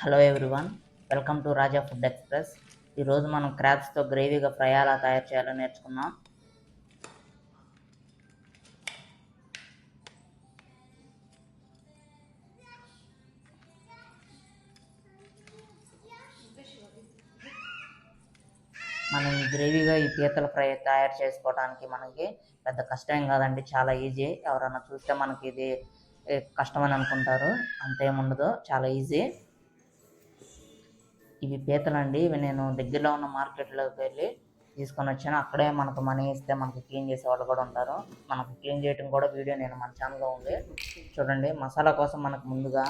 Hello everyone welcome to Raja food express. ఈరోజు మనం క్రాబ్స్తో గ్రేవీగా fry ఎలా తయారు చేయాలో నేర్చుకున్నాం మనం ఈ గ్రేవీగా ఈ పీతల ఫ్రై తయారు చేసుకోవడానికి మనకి పెద్ద కష్టం కాదండి చాలా ఈజీ. ఎవరైనా చూస్తే మనకి ఇది కష్టమని అనుకుంటారు. అంతేముండదు చాలా ఈజీ. ఇవి పీతలండి. ఇవి నేను దగ్గరలో ఉన్న మార్కెట్లోకి వెళ్ళి తీసుకొని వచ్చాను. అక్కడే మనకు మనీ ఇస్తే మనకు క్లీన్ చేసే వాళ్ళు కూడా ఉంటారు. మనకు క్లీన్ చేయడం కూడా వీడియో నేను మన ఛానల్లో ఉంది. చూడండి మసాలా కోసం మనకు ముందుగా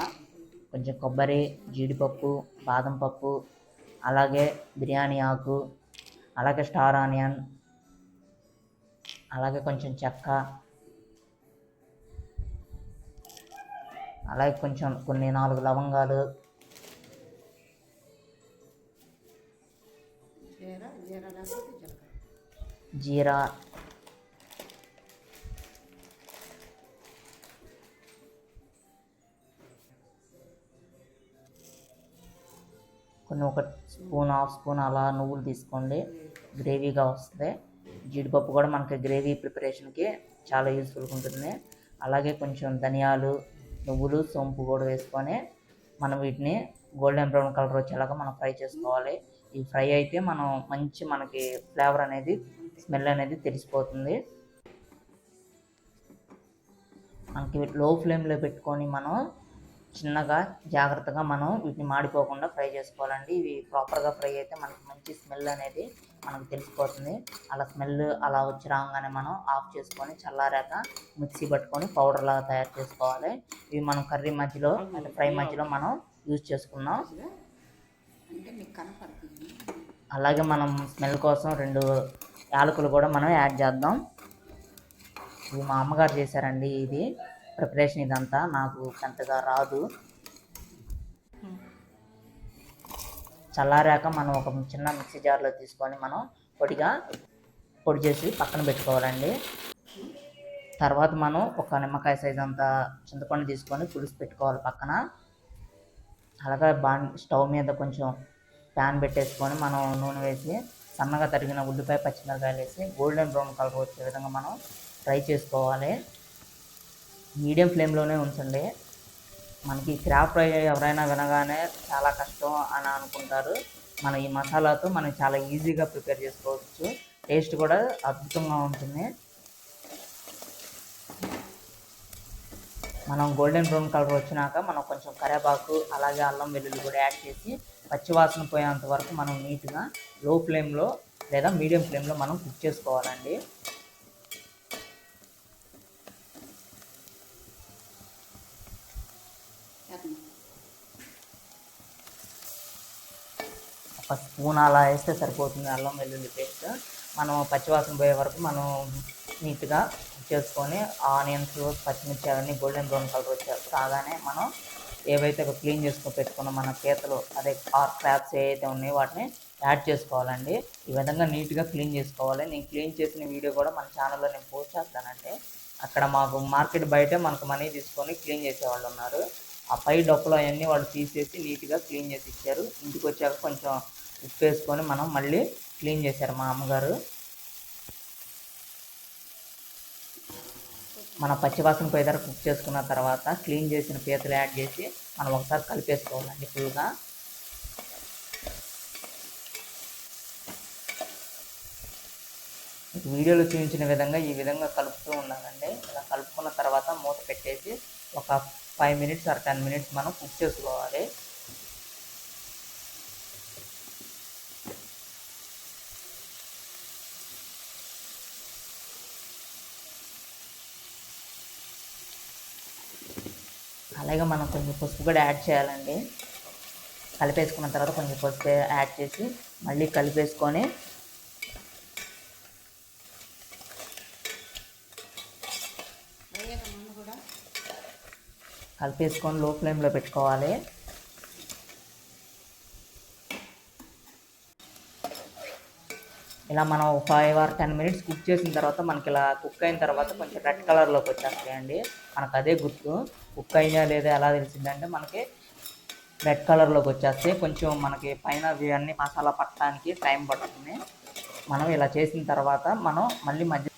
కొంచెం కొబ్బరి జీడిపప్పు బాదం పప్పు అలాగే బిర్యానీ ఆకు అలాగే స్టార్ ఆనియన్ అలాగే కొంచెం చెక్క అలాగే కొంచెం కొన్ని నాలుగు లవంగాలు జీరా. కొన్ని ఒక స్పూన్ హాఫ్ స్పూన్ అలా నువ్వులు తీసుకోండి. గ్రేవీగా వస్తుంది జీడిపప్పు కూడా మనకి గ్రేవీ ప్రిపరేషన్కి చాలా యూస్ఫుల్గా ఉంటుంది. అలాగే కొంచెం ధనియాలు నువ్వులు సోంపు కూడా వేసుకొని మనం వీటిని గోల్డెన్ బ్రౌన్ కలర్ వచ్చేలాగా మనం ఫ్రై చేసుకోవాలి. ఈ ఫ్రై అయితే మనం మంచి మనకి ఫ్లేవర్ అనేది స్మెల్ అనేది తెలిసిపోతుంది. మనకి లో ఫ్లేమ్లో పెట్టుకొని మనం చిన్నగా జాగ్రత్తగా మనం వీటిని మాడిపోకుండా ఫ్రై చేసుకోవాలండి. ఇవి ప్రాపర్గా ఫ్రై అయితే మనకి మంచి స్మెల్ అనేది మనకు తెలిసిపోతుంది. అలా స్మెల్ అలా వచ్చి రాగానే మనం ఆఫ్ చేసుకొని చల్లారాక మిక్సీ పట్టుకొని పౌడర్ లాగా తయారు చేసుకోవాలి. ఇవి మనం కర్రీ మధ్యలో ఫ్రై మధ్యలో మనం యూజ్ చేసుకున్నాం అంటే మీకు కనపడుతుంది. అలాగే మనం స్మెల్ కోసం రెండు యాలకులు కూడా మనం యాడ్ చేద్దాం. ఇది మా అమ్మగారు చేశారండి ఇది. ప్రిపరేషన్ ఇదంతా నాకు పెద్దగా రాదు. చల్లారాక మనం ఒక చిన్న మిక్సీ జార్లో తీసుకొని మనం పొడిగా పొడి చేసి పక్కన పెట్టుకోవాలండి. తర్వాత మనం ఒక నిమ్మకాయ సైజ్ అంతా చింతపండు తీసుకొని పులుసు పెట్టుకోవాలి పక్కన. అలాగే బాన్ స్టవ్ మీద కొంచెం ప్యాన్ పెట్టేసుకొని మనం నూనె వేసి సన్నగా తరిగిన ఉల్లిపాయ పచ్చిమిరకాయలు వేసి గోల్డెన్ బ్రౌన్ కలర్ వచ్చే విధంగా మనం ఫ్రై చేసుకోవాలి. మీడియం ఫ్లేమ్లోనే ఉంచండి. మనకి క్రాప్ ఫ్రై ఎవరైనా వినగానే చాలా కష్టం అని అనుకుంటారు. మన ఈ మసాలాతో మనం చాలా ఈజీగా ప్రిపేర్ చేసుకోవచ్చు. టేస్ట్ కూడా అద్భుతంగా ఉంటుంది. మనం గోల్డెన్ బ్రౌన్ కలర్ వచ్చినాక మనం కొంచెం కరివేపాకు అలాగే అల్లం వెల్లుల్లి కూడా యాడ్ చేసి పచ్చివాసన పోయేంత వరకు మనం నీట్గా లో ఫ్లేమ్లో లేదా మీడియం ఫ్లేమ్లో మనం కుక్ చేసుకోవాలండి. ఒక స్పూన్ అలా వేస్తే సరిపోతుంది అల్లం వెల్లుల్లి పేస్ట్ మనం పచ్చివాసన పోయే వరకు మనం నీట్గా చేసుకొని ఆనియన్స్ పచ్చిమిర్చి అవన్నీ గోల్డెన్ బ్రౌన్ కలర్ వచ్చే కాగానే మనం ఏవైతే క్లీన్ చేసుకొని పెట్టుకున్న మన పీతలు అదే ఆర్ క్రాప్స్ ఏవైతే ఉన్నాయో వాటిని యాడ్ చేసుకోవాలండి. ఈ విధంగా నీట్గా క్లీన్ చేసుకోవాలి. నేను క్లీన్ చేసిన వీడియో కూడా మన ఛానల్లో నేను పోస్ట్ చేస్తానంటే అక్కడ మాకు మార్కెట్ బయట మనకు మనీ తీసుకొని క్లీన్ చేసేవాళ్ళు ఉన్నారు. ఆ పై డొక్కలు అవన్నీ వాళ్ళు తీసేసి నీట్గా క్లీన్ చేసి ఇచ్చారు. ఇంటికి వచ్చాక కొంచెం ఉప్పు వేసుకొని మనం మళ్ళీ క్లీన్ చేశారు మా అమ్మగారు. మన పచ్చివాసన పోయేదాకా కుక్ చేసుకున్న తర్వాత క్లీన్ చేసిన పీతలు యాడ్ చేసి మనం ఒకసారి కలిపేసుకోవాలండి ఫుల్గా వీడియోలో చూపించిన విధంగా ఈ విధంగా కలుపుతూ ఉండాలండి. ఇలా కలుపుకున్న తర్వాత మూత పెట్టేసి ఒక five minutes or ten minutes మనం కుక్ చేసుకోవాలి. అలాగే మనం కొంచెం పసుపు కూడా యాడ్ చేయాలండి. కలిపేసుకున్న తర్వాత కొంచెం పసుపు యాడ్ చేసి మళ్ళీ కలిపేసుకొని కలిపేసుకొని లో ఫ్లేమ్లో పెట్టుకోవాలి. ఇలా మనం five or ten minutes cook చేసిన తర్వాత మనకి ఇలా కుక్ అయిన తర్వాత కొంచెం రెడ్ కలర్లోకి వచ్చేస్తాయండి. మనకు అదే గుర్తు. కుక్ అయినా లేదా ఎలా తెలిసిందంటే మనకి రెడ్ కలర్లోకి వచ్చేస్తే కొంచెం మనకి పైన ఇవన్నీ మసాలా పట్టడానికి టైం పడుతుంది. మనం ఇలా చేసిన తర్వాత మనం మళ్ళీ మధ్య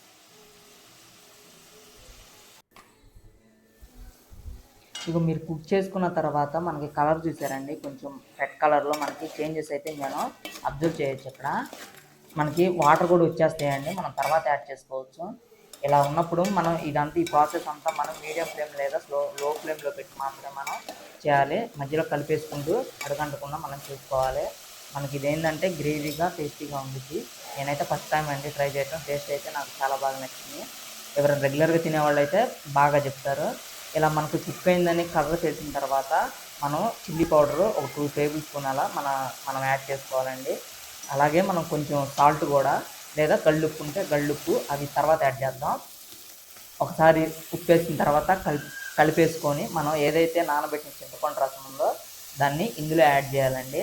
ఇక మీరు కుక్ చేసుకున్న తర్వాత మనకి కలర్ చూసారండి. కొంచెం రెడ్ కలర్లో మనకి చేంజెస్ అయితే నేను అబ్జర్వ్ చేయొచ్చు ఇక్కడ. మనకి వాటర్ కూడా వచ్చేస్తాయండి. మనం తర్వాత యాడ్ చేసుకోవచ్చు. ఇలా ఉన్నప్పుడు మనం ఇదంతా ఈ ప్రాసెస్ అంతా మనం మీడియం ఫ్లేమ్ లేదా స్లో లో ఫ్లేమ్లో పెట్టి మాత్రమే మనం చేయాలి. మధ్యలో కలిపేసుకుంటూ అడగంటకుండా మనం చూసుకోవాలి. మనకి ఇదేంటంటే గ్రేవీగా టేస్టీగా ఉంది. నేనైతే ఫస్ట్ టైం అండి ట్రై చేయడం టేస్ట్ అయితే నాకు చాలా బాగా నచ్చింది. ఎవరైనా రెగ్యులర్గా తినేవాళ్ళు అయితే బాగా చెప్తారు. ఇలా మనకు కుక్ అయిందని కలర్ తెలిసిన తర్వాత మనం చిల్లీ పౌడర్ ఒక టూ టేబుల్ స్పూన్ అలా మన మనం యాడ్ చేసుకోవాలండి. అలాగే మనం కొంచెం సాల్ట్ కూడా లేదా గళ్ళుప్పు ఉంటే గళ్ళుప్పు అది తర్వాత యాడ్ చేద్దాం. ఒకసారి ఉప్పు వేసిన తర్వాత కలిపి కలిపేసుకొని మనం ఏదైతే నానబెట్టిన చింతపండు రసం ఉందో దాన్ని ఇందులో యాడ్ చేయాలండి.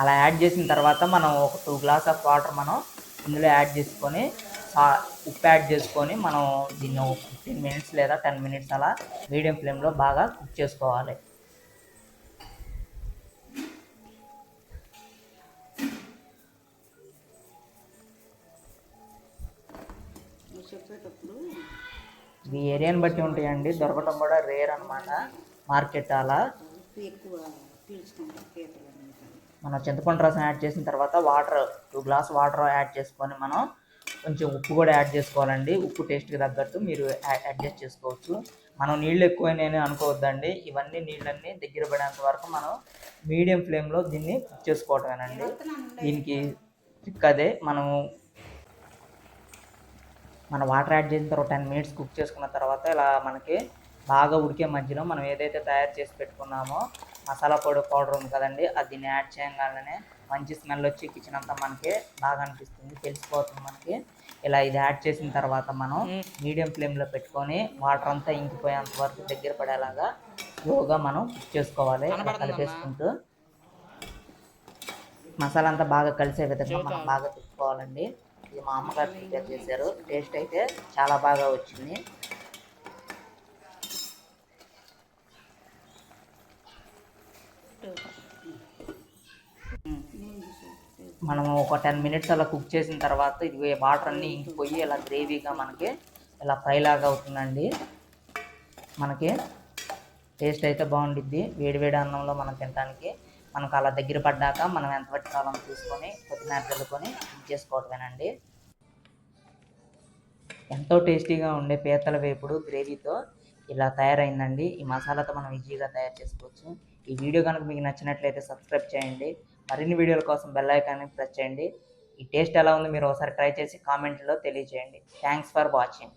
అలా యాడ్ చేసిన తర్వాత మనం ఒక టూ గ్లాస్ ఆఫ్ వాటర్ మనం ఇందులో యాడ్ చేసుకొని ఉప్పు యాడ్ చేసుకొని మనం దీన్ని ఒక ఫిఫ్టీన్ మినిట్స్ లేదా టెన్ మినిట్స్ అలా మీడియం ఫ్లేమ్లో బాగా కుక్ చేసుకోవాలి. చెప్పేటప్పుడు ఇవి ఏరియాని బట్టి ఉంటాయండి. దొరకటం కూడా రేర్ అన్నమాట. మార్కెట్ అలా. ఎక్కువ మనం చింతపండు రసం యాడ్ చేసిన తర్వాత water two glass water add చేసుకొని మనం కొంచెం ఉప్పు కూడా యాడ్ చేసుకోవాలండి. ఉప్పు టేస్ట్కి తగ్గట్టు మీరు అడ్జస్ట్ చేసుకోవచ్చు. మనం నీళ్ళు ఎక్కువైనాయని అనుకోవద్దండి. ఇవన్నీ నీళ్ళన్నీ దగ్గర పడేంత వరకు మనం మీడియం ఫ్లేమ్లో దీన్ని కుక్ చేసుకోవటమేనండి. దీనికి అదే. మనం మన వాటర్ యాడ్ చేసిన తర్వాత టెన్ మినిట్స్ కుక్ చేసుకున్న తర్వాత ఇలా మనకి బాగా ఉడికే మధ్యలో మనం ఏదైతే తయారు చేసి పెట్టుకున్నామో మసాలా పొడి పౌడర్ ఉంది కదండి అది దీన్ని యాడ్ చేయగానే మంచి స్మెల్ వచ్చి కిచెన్ అంతా మనకి బాగా అనిపిస్తుంది తెలిసిపోతుంది మనకి. ఇలా ఇది యాడ్ చేసిన తర్వాత మనం మీడియం ఫ్లేమ్లో పెట్టుకొని వాటర్ అంతా ఇంకిపోయేంత వరకు దగ్గర పడేలాగా స్లోగా మనం కుక్ చేసుకోవాలి కలిపేసుకుంటూ. మసాలా అంతా బాగా కలిసే విధంగా మనం బాగా తిప్పుకోవాలండి. ఇది మా అమ్మగారు ప్రిపేర్ చేశారు. టేస్ట్ అయితే చాలా బాగా వచ్చింది. మనం ఒక టెన్ మినిట్స్ అలా కుక్ చేసిన తర్వాత ఇది వాటర్ అన్నీ ఇంకిపోయి ఇలా గ్రేవీగా మనకి ఇలా ఫ్రై లాగా అవుతుందండి. మనకి టేస్ట్ అయితే బాగుండిద్ది. వేడి వేడి అన్నంలో మనం తినడానికి మనకు అలా దగ్గర పడ్డాక మనం ఎంత పట్టుకోవాలో తీసుకొని కొత్తిమీర చల్లుకొని చేసుకోవటమేనండి. ఎంతో టేస్టీగా ఉండే పీతల వేపుడు గ్రేవీతో ఇలా తయారైందండి. ఈ మసాలాతో మనం ఈజీగా తయారు చేసుకోవచ్చు. ఈ వీడియో కనుక మీకు నచ్చినట్లయితే సబ్స్క్రైబ్ చేయండి. మరిన్ని వీడియోల కోసం బెల్ ఐకాన్ని ప్రెస్ చేయండి. ఈ టేస్ట్ ఎలా ఉందో మీరు ఒకసారి ట్రై చేసి కామెంట్లో తెలియజేయండి. Thanks for watching